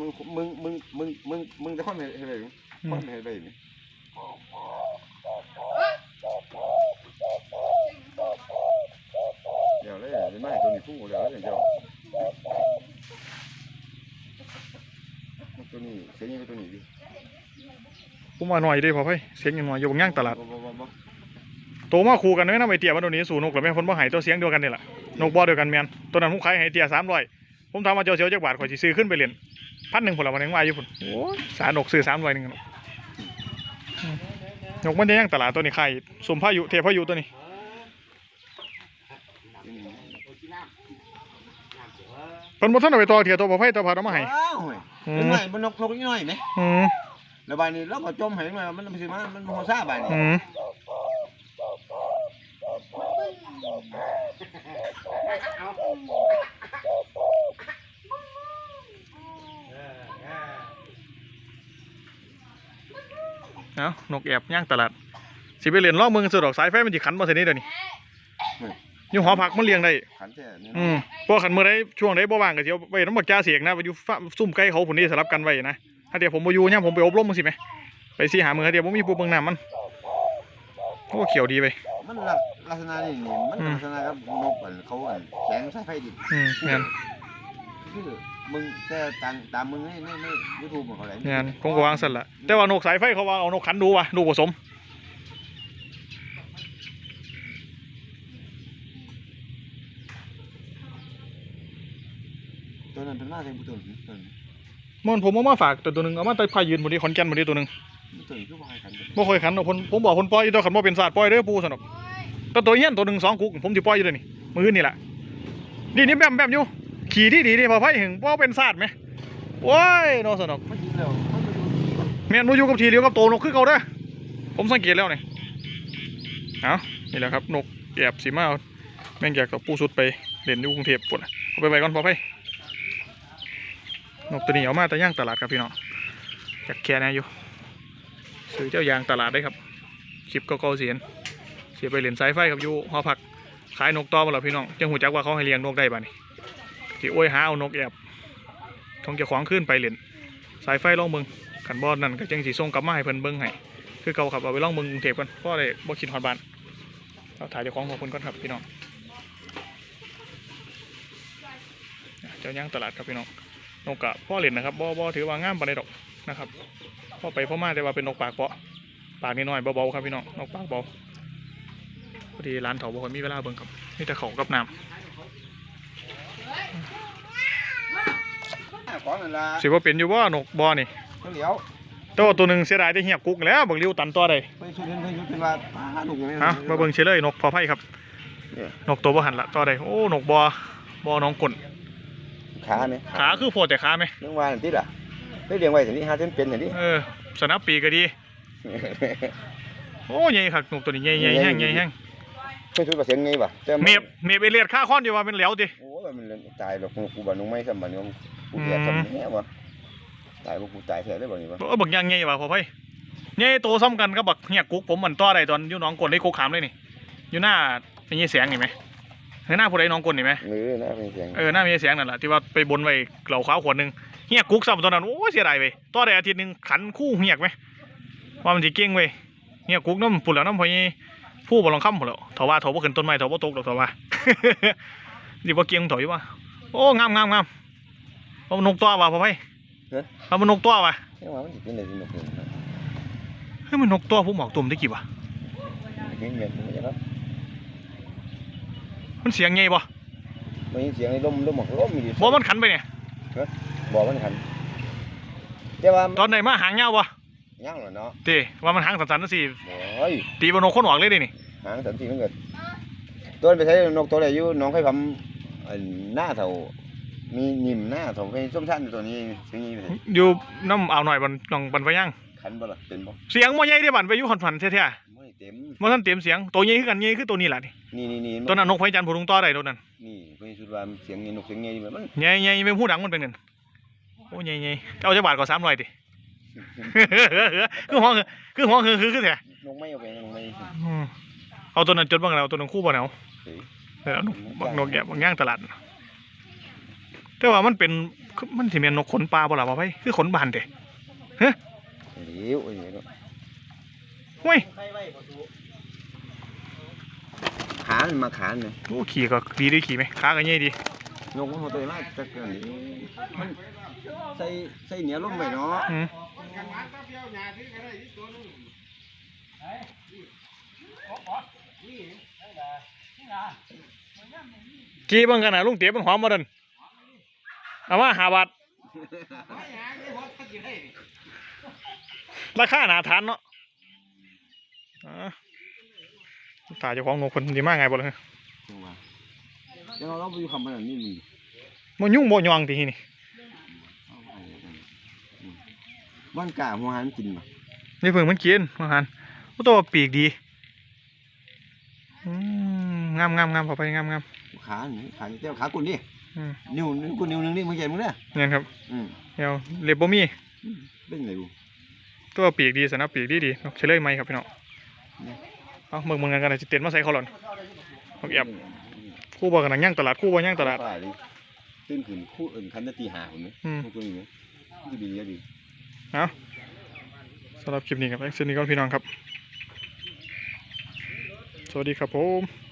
มึงมึงมึงมึงมึงมึงจะค่อนให้ให้ไปไหมอืค่อมนให้ไปไหมเดี๋ยวเลยเดี๋ยวมาให้ตัวนี้คู่เดี๋ยวเลยเดี๋ยวตัวนี้เสียงนี้ตัวนี้ดิผมมาหน่อยเด้พอไผเสียงยังหน่อยอยู่บางย่างตลาดบ่บ่บ่บ่โตมาคู่กันแม่นำไอเตี้ยมันตัวนี้สู่นกแล้วแม่นเพิ่นบ่ให้ตัวเสียงเดียวกันนี่ล่ะนกบ่เดียวกันแม่นตัวนั้นผมขายให้เตี้ย300ผมถามว่าเจ้าเสียวจักบาทข่อยสิซื้อขึ้นไปเล่น พันหนึ่งพุ่นละวันนึงว่าอยู่พุ่นโอ้ยสารนกซื้อ300นึงเนาะอืมนกมันจะย่างตลาดตัวนี้ขายสมพายุเทพพายุตัวนี้เพิ่นบ่ทันเอาไปต่อเถียตัวบ่ไผตัวพาเอามาให้ว้าวเว้ยอืเป็นมหน่อยมันนกนกนิดหน่อยไหมอืมแล้วบานนี้เราก็จมให้มันมันมันสิมามันโหซ่าบานนี้ อืม เอ้านกแอบย่างตลาดสิไปเรียนลอกเมืองสุดดอกสายไฟมันสิขันบ่ซั่นนี่เดี๋ยวนี้อยู่หอพักมันเลี้ยงได้ขันแท้นี่อืมเพราะขันมื้อใดช่วงใดบ่ว่างก็สิเอาไปน้ำบักจ่าเสียงนะไปอยู่ฟ้าซุ่มไก่เขาพุ่นนี่สลับกันไว้นะถ้าเดี๋ยวผมบ่อยู่ยามผมไปอบรมจังซี่แหมไปสิหามื้อเดี๋ยวบ่มีผู้เบิ่งน้ำมันโอ้เขียวดีไปมันลักลักษณะนี่นี่มันอืมลักษณะกับนกอันเขาอันแสงสายไฟดิบอืมแม่นคือ มึงแต่ตามตามมึงในในใน YouTube ของเขาแหละแม่นผมก็วางซั่นล่ะแต่ว่านกสายไฟเขาว่าเอานกขันดูว่ะดูผสมตัวนั้นเป็นมาแทงผู้ตัวนี้ตัวนี้มันผมเอามาฝากตัวตัวหนึงเอามาใต้พายยืนบ่ดีขอนแก่นบ่ดีตัวหนึงตัวนี้คือบ่ให้ขันกันบ่เคยขันดอกผมผมบอกคนปล่อยตัวขันบ่เป็นศาสตร์ปล่อยเด้อปู่ซั่นดอกแต่ตัวเฮียนตัวหนึงสองกุกผมสิปล่อยอยู่เด้อนี่มื้อนี่แหละนี่นี่แบมแบมอยู่ ขี่ดีดีๆนี่พอไผหึงบ่เป็นศาสตร์ไหมโอ้ยเนาะซั่นดอกมันยิงแล้วมันไปดูแม่นบ่อยู่กับทีเดียวกับโตนกคือเก่าเด้อผมสังเกตแล้วนี่เอานี่แหละครับนกแอบสิมาเอาแม่งอยากกับปูสุดไปเล่นอยู่กรุงเทพปุ่นน่ะเอาไปไว้ก่อนพอไปนกตัวนี้เอามาแต่ย่างตลาดครับพี่น้องอยากแค่แน่อยู่ซื้อเจ้ายางตลาดได้ครับคลิปเก่าๆเสียนเสียไปเล่นสายไฟครับอยู่หอพักขายนกต่อมาแล้วพี่น้องจังหูจักว่าเขาให้เลี้ยงนกได้ป่ะนี่ ที่อ้ยหาเอานกแอบทงจะขวางขึ้นไปเล่นสายไฟล่องเบิงขันบอดนั่นก็จังสีส่งกลับมาให้เพิ่นเบิ่งให้คือเก่าครับเอาไปล่องเบิงกรุงเทพกันเพราะอะไรบ่คิดฮอดบ้านเอาถ่ายเจ้าของของเพิ่นก่อนครับพี่น้องเจ้าย่างตลาดครับพี่น้องนกกะพ่อเล่นนะครับบ่บ่ถือว่างามปานใดดอกนะครับพ่อไปพ่อมาแต่ว่าเป็นนกปากเปาะปากน้อยเบาๆครับพี่น้องนกปากเบาพอดีร้านเถาบ่ค่อยมีเวลาเบิ่งครับมีแต่เขากับน้ำ ของนั่นล่ะำสิว่าเป็นอยู่บ่นกบ่นี่ตัวเหลียวแต่ว่าตัวหนึงเสียดายได้เหียบกุกแล้วบักริ้วตันตัวใดไปชุดเห็นไปชุดเป็นว่าปลาดุกอย่างนี้ฮะมาเบิ่งเฉลยนกพอไผ่ครับเนี่ยนกตัวบ่หันละตัวใดโอ้นกบอบอน้องกลนขาเนี่ยขาคือโผล่แต่ขาไหมเลี้ยงวานติล่ะได้เลี้ยงไว้สินี่หาเส้นเป็นสินี่เออสนับปีกก็ดีโอ้ใหญ่คักนกตัวนี้ใหญ่ใหญ่แห้งใหญ่แห้งเพิ่นชุดเปอร์เซ็นต์ไงบ่แต่เมียบเมียบเอเลียดค่าค้อนอยู่ว่าเป็นเหลวติโอ้ยมันตายหรอกกูบ่นุ่งไม่ซ้ำบ่นุ่ง กูแก่ซ้ำแน่บ่ตายบ่กูตายแท้ได้บ่นี่บ่เออบักอยังใหญ่ว่ะพอไผ่ใหญ่โตซ้ำกันกับบักเหียกุกผมมันต่อได้ตอนอยู่หน้องกลนเลยโคกขามเลยนี่อยู่หน้าเป็นยี่แสงนี่ไหมเฮ้ยหน้าผู้ใดหน้องกลนี่ไหมเออนะเป็นเสียงเออหน้ามีแสงนั่นแหละที่ว่าไปบนไว้เหล่าขาวขวดหนึ่งเฮียกุ๊กซ้ำตอนนั้นโอ้ยเสียดายไปต่อได้อาทิตย์หนึ่งขันคู่เฮียกไหมว่ามันสิเก่งเว้ยเฮียกุ๊กน้ำปุ่นแล้วน้ำพอยี่ผู้บอลองค่ำหมดแล้วเถาว่าเถาว่าขึ้นต้นไม้เถาว่าตกดอกเถาว่าดิว่าเก่งเถอยว่าโอ้งามงามงาม เอานกตัวว่ะพ่อไพ่เอามันนกตัวว่ะเสียงว่ามันสิเป็นได้สินกนี่เฮ้ยมันนกตัวผมหมอกตุ่มได้กี่วะเสียงเงียบมันจะเนาะมันเสียงไงบ่มันเสียงลมลมลมมีดิบ่มันขันไปเนี่ยบ่มันขันแต่ว่าตอนไหนมาหางเงาบ่ยังเหรอเนาะตีว่ามันหางสันๆนั่นสิโอ้ยตีบนนกคนออกเลยดินี่หางสันติมันเกิดตัวไปใช้นกตัวใดอยู่น้องไข่พำอันหน้าเท่า มีนิ่มหน้าเท่าไปส้มชันตัวนี้สิ่งนี้ไปเลยอยู่น้ำอ่าวหน่อยบันลองบันไฟย่างขันบ่ล่ะเป็นบ่เสียงมันใหญ่ได้บันไปอยู่ขันฝันแท้ไม่เต็มๆมันท่านเต็มเสียงตัวใหญ่คือกันใหญ่คือตัวนี้แหละนี่นี่นี่นี่ตัวนั้นนกไฟจันทร์ผู้ลุงต่อได้ตัวนั้นนี่เพิ่นสุดว่าเสียงนกเสียงใหญ่มันใหญ่ใหญ่เป็นผู้ดังมันเป็นเงินโอ้ใหญ่ใหญ่เอาจะบาทก็สามร้อยดิ คือหัวคือคือหัวคือคือคือแท้นกไม่เอาไปนกไม่อืมเอาตัวนั้นจดบ้างแล้วตัวนั้นคู่บ่เอาเฮ้ย เออเอานกบักนกแกะบางย่างตลาด แต่ว่ามันเป็นคือมันสิแม่นนกขนปลาบ่ล่ะบ่ไปคือขนบานเด้เดี๋ยวโอ้ยเนาะห้วยขามันมาขาเนี่ยโอ้ขี่ก็ดีดีขี่ไหมขาก็ใหญ่ดียกมันตัวมากจักเกินนี่มันใส่ใส่เหนียวลงไปเนาะอืมกี่เบิ่งกันน่ะลุงเตี๋ยมันหอมบ่ดัน เอามา5บาทราคาหนาทานเนาะอ่าตาเจ้าของนกเพิ่นสิมาไงบ่ล่ะจังหวะเดี๋ยวเราไปอยู่คำมันนี่มึงบ่ยุ่งบ่ยองตินี่เอาไปกันอืมบ้านกาหัวหันกินมานี่เพิ่งมันกินอาหารโอ้ตัวปีกดีอืมงามงามงามพอไปงามงามขาหนี่ขาเจ้าขากุนดิ อืมนิ้วนิ้วกุนนิ้วหนึงนี่มึงเห็นมึงเนี่ยเนี่ยครับอืมเดี๋ยวเล็บบ่มีเป็นไงดูตัวปีกดีสนะปีกดีดีนกเฉลยไหมครับพี่น้องเอาเมืองเมืองกันกันจะเต้นมาใส่เขาหล่อนนกแอบคู่บ่กันนังย่างตลาดคู่บ่ย่างตลาดป่ดิตื่นขึ้นคู่อื่นคันนาตีหาคนนี้อืมตัวนี้ไหมที่ดีก็ดีเอาสำหรับคลิปนี้ครับเอ็กซ์นี้ก็พี่น้องครับ สวัสดีครับผม